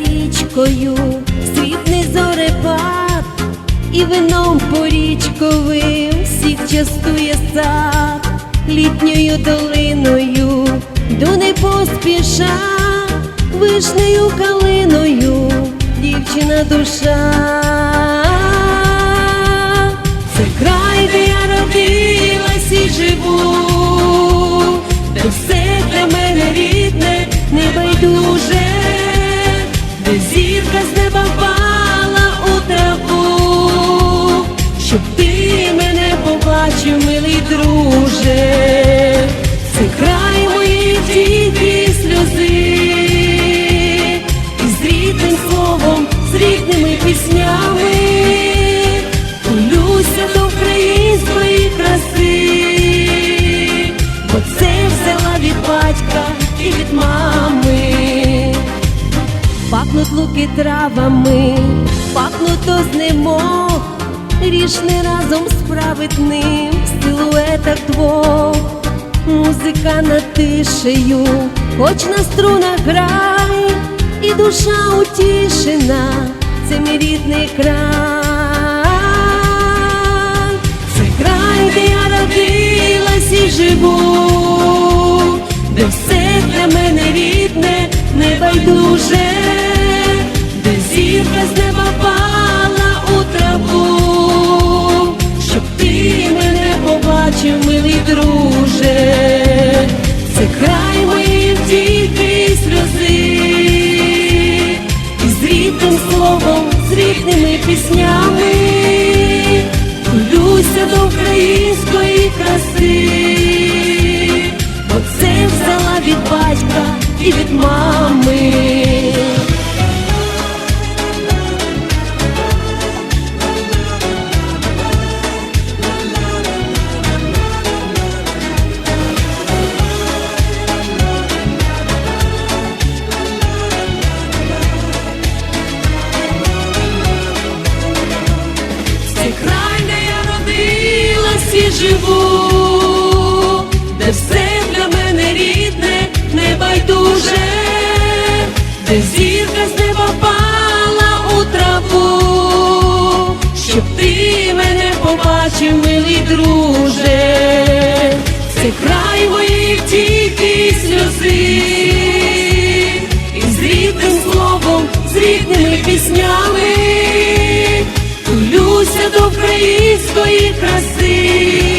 річкою, світний зорепад, і вином порічковим всіх частує сад, літньою долиною, до не поспіша, вишнею калиною, дівчина душа. Пахнуть луки травами, пахнуть ознемог, рішне разом справедним в силуетах двох. Музика над тишею, хоч на струнах грай, і душа утішена, це мій рідний край, це край, де я родилась і живу, де все для мене рідне, небайдуже, де родилась і живу, де все для мене рідне, небайдуже, де зірка з неба пала у траву, щоб ти мене побачив, милий друже, це край моїх тільки сльози, Тулюся краси,